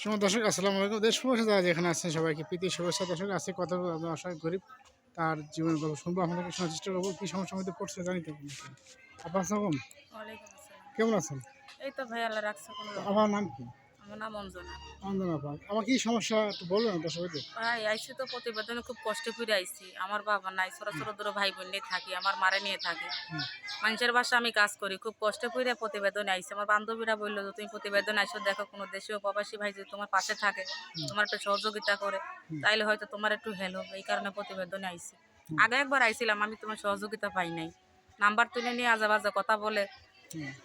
সময় দর্শক আসসালামু আলাইকুম। দেশ প্রবাসী যারা যেখানে আছেন সবাইকে প্রীতি শুভেচ্ছা। দর্শক আছে কথা অসহায় গরিব তার জীবন গল্প শুনব। আপনাদেরকে শোনার চেষ্টা করব কী সমস্যার মধ্যে পড়ছে জানি তো আপনার কেমন আছেন? এই তো ভাই আল্লাহ রাখছে আমার নাম কি? আমার নাম অঞ্জনা। আন্দোলন আপা আমার কি সমস্যা একটু বলবেন দর্শকদের? ভাই আইসি তো প্রতিবেদনে খুব কষ্ট করে আইসি আমার বাবা নাই ছোট ছোট দুটো ভাই বোন নিয়ে থাকি আমার মারে নিয়ে থাকি। মানুষের বাসা আমি কাজ করি খুব কষ্ট করে প্রতিবেদনে আইসি। আমার বান্ধবীরা বলল যে তুমি প্রতিবেদন আইসো দেখো কোনো দেশীয় প্রবাসী ভাই যদি তোমার পাশে থাকে তোমার একটু সহযোগিতা করে তাইলে হয়তো তোমার একটু হেল্প হবে। এই কারণে প্রতিবেদনে আইসি। আগে একবার আইছিলাম আমি তোমার সহযোগিতা পাই নাই। নাম্বার তুলে নিয়ে আজা বাজা কথা বলে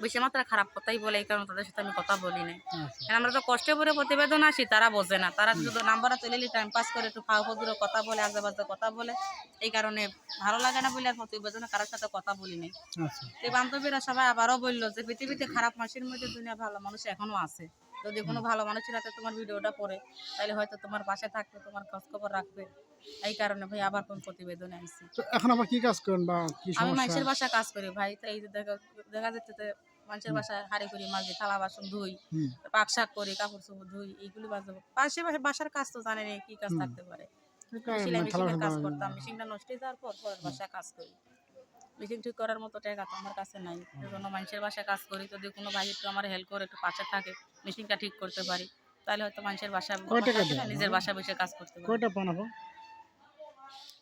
বেশি মাত্রা খারাপ কথাই বলে এই কারণে তাদের সাথে আমি কথা বলি নাই। আচ্ছা। কারণ আমরা তো কষ্টে করে প্রতিবেদন আসি তারা বোঝে না। তারা শুধু নাম্বারটা তুলে নিয়ে টাইম পাস করে একটু ফাও ফদুরে কথা বলে আজে বাজে কথা বলে। এই কারণে ভালো লাগে না বলে আর প্রতিবেদনে কারোর সাথে কথা বলি নাই। আচ্ছা। এই বান্ধবীরা সবাই আবারও বলল যে পৃথিবীতে খারাপ মানুষের মধ্যে দুনিয়া ভালো মানুষ এখনও আছে। যদি কোনো ভালো মানুষের হাতে তোমার ভিডিওটা পড়ে তাহলে হয়তো তোমার পাশে থাকবে তোমার খোঁজ খবর রাখবে। এই কারণে ভাই আবার কোন প্রতিবেদনে আইসি তো এখন আবার কি কাজ করেন বা কি আমি সমস্যা? মানুষের বাসা কাজ করি ভাই। তো এই যে দেখা দেখা যাচ্ছে যে মানুষের বাসায় হাড়ি করি মাঝে থালা বাসন ধুই পাক শাক করি কাপড় চোপড় ধুই এইগুলি বাজাবো পাশে পাশে বাসার কাজ তো জানেন কি কাজ থাকতে পারে। সেলাই মেশিনের কাজ করতাম মেশিনটা নষ্ট হয়ে যাওয়ার পর পরের বাসায় কাজ করি। মেশিন ঠিক করার মতো টাকা তো আমার কাছে নাই। জন্য মানুষের বাসায় কাজ করি যদি কোনো ভাই একটু আমার হেল্প করে একটু পাশে থাকে মেশিনটা ঠিক করতে পারি তাহলে হয়তো মানুষের বাসা? নিজের বাসা বসে কাজ করতে পারি।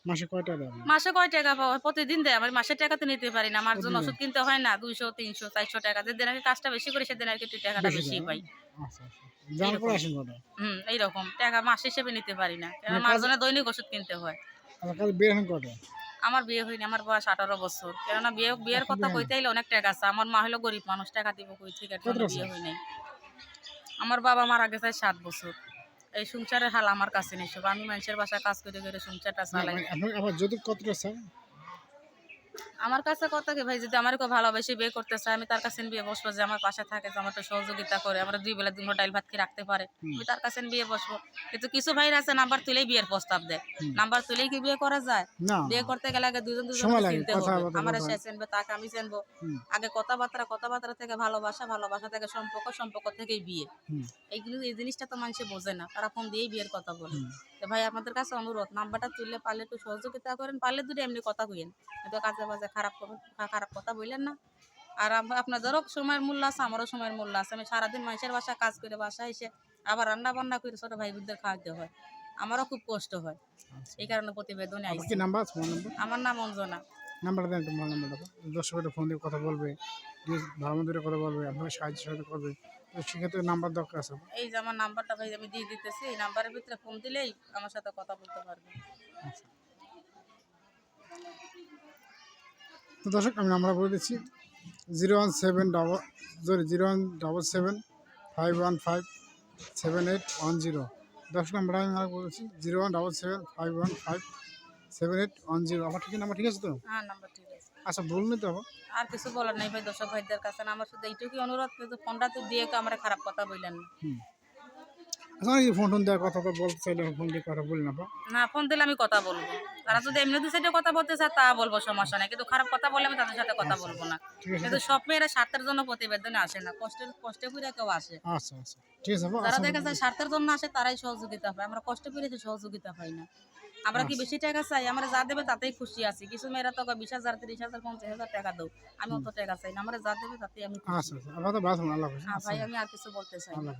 মাসে কয়টা দেন মাসে কয় টাকা পাবো প্রতিদিন দেয় আমার মাসের টাকা তো নিতে পারি না। আমার জন্য ওষুধ কিনতে হয় না দুইশো তিনশো চারশো টাকা। যেদিন আর কাজটা বেশি করি সেদিন আর কি একটু টাকাটা বেশি পাই। আচ্ছা আচ্ছা। হুম এইরকম। টাকা মাস হিসেবে নিতে পারি না। কারণ মানে মার কাজ- জন্য দৈনিক ওষুধ কিনতে হয়। আমার কটা? আমার বিয়ে হয়নি আমার বয়স আঠারো বছর। কেননা বিয়ে বিয়ের কথা কইতে হইলে অনেক টাকা আছে। আমার মা হলো গরিব মানুষ টাকা দিব কই থেকে? বিয়ে? হয় নাই আমার বাবা মারা গেছে সাত বছর। এই সংসারের হাল আমার কাছে নেই সব আমি মানুষের বাসায় কাজ করে করে সংসারটা চালাই। আমার যদি কতটা, স্যার? আমার কাছে কথা কি ভাই যদি আমার কেউ ভালোবেসে বিয়ে করতে চায় আমি তার কাছে বিয়ে বসবো যে আমার পাশে থাকে যে আমার একটু সহযোগিতা করে আমরা দুই বেলা দুটো ডাইল ভাত খেয়ে রাখতে পারে। আমি তার কাছে বিয়ে বসবো। কিন্তু কিছু ভাইরা আছে নাম্বার তুলেই বিয়ের প্রস্তাব দেয়। নাম্বার তুলেই কি বিয়ে করা যায়? বিয়ে করতে গেলে আগে দুজন দুজন চিনতে হবে। আমার সে চিনবে তাকে আমি চিনবো। আগে কথাবার্তা কথাবার্তা থেকে ভালোবাসা ভালোবাসা থেকে সম্পর্ক সম্পর্ক থেকেই বিয়ে। এইগুলো এই জিনিসটা তো মানুষে বোঝে না। তারা ফোন দিয়েই বিয়ের কথা বলে। তো ভাই আপনাদের কাছে অনুরোধ নাম্বারটা তুললে পারলে একটু সহযোগিতা করেন পারলে দুটো এমনি কথা কইেন কিন্তু কাজে বাজে খারাপ করবেন খারাপ কথা বললেন না। আর আপনাদেরও সময়ের মূল্য আছে আমারও সময়ের মূল্য আছে। আমি সারাদিন মানুষের বাসা কাজ করে বাসা এসে আবার রান্না বান্না করে ছোট ভাই বোনদের খাওয়াতে হয়। আমারও খুব কষ্ট হয়। আচ্ছা। এই কারণে প্রতিবেদনে আইসি নাম্বার ফোন আমার নাম অঞ্জনা। নাম্বারটা দেন মোবাইল নাম্বারটা। দর্শকের ফোন দিয়ে কথা বলবে ভালো মন্দিরে কথা বলবে আপনাকে সাহায্য সাহায্য করবে। তো সেক্ষেত্রে নাম্বার দরকার আছে এই যে আমার নাম্বারটা ভাই আমি দিয়ে দিতেছি এই নাম্বারের ভিতরে ফোন দিলেই আমার সাথে কথা বলতে পারবে। আচ্ছা। তো দর্শক আমি নাম্বার বলে দিচ্ছি zero one seven double sorry zero one double seven five one five seven eight one zero. দর্শক নাম্বার আমি আর বলেছি zero one double seven five one five seven eight one zero. আমার ঠিক নাম্বার ঠিক আছে তো? হ্যাঁ নাম্বার ঠিক আছে। আচ্ছা বলুন তো আর কিছু বলার নাই ভাই দর্শক ভাইদের কাছে। না আমার শুধু এইটুকুই অনুরোধ কিন্তু ফোনটা তো দিয়ে আমার খারাপ কথা বললেন না। হুম। অনেকে ফোন টোন দেওয়ার কথা বলতে চাইলে ফোন দিয়ে কথা বলি না না ফোন দিলে আমি কথা বলব। তারা যদি এমনি দু সাইডে কথা বলতে চায় তা বলব সমস্যা নাই। কিন্তু খারাপ কথা বললে আমি তাদের সাথে কথা বলব না। কিন্তু সব মেয়েরা স্বার্থের জন্য প্রতিবেদনে আসে না। কষ্টের কষ্টে করে কেউ আসে। আচ্ছা আচ্ছা ঠিক আছে আপা, আচ্ছা, দেখা যায় স্বার্থের জন্য আসে তারাই সহযোগিতা পায়। আমরা কষ্ট করে সহযোগিতা পাই না। আমরা কি বেশি টাকা চাই? আমরা যা দেবে তাতেই খুশি আছি। কিছু মেয়েরা তো বিশ হাজার তিরিশ হাজার পঞ্চাশ হাজার টাকা দাও। আমি অত টাকা চাই না। আমরা যা দেবে তাতেই আমি আচ্ছা আচ্ছা হ্যাঁ ভাই আমি আর কিছু বলতে চাই না।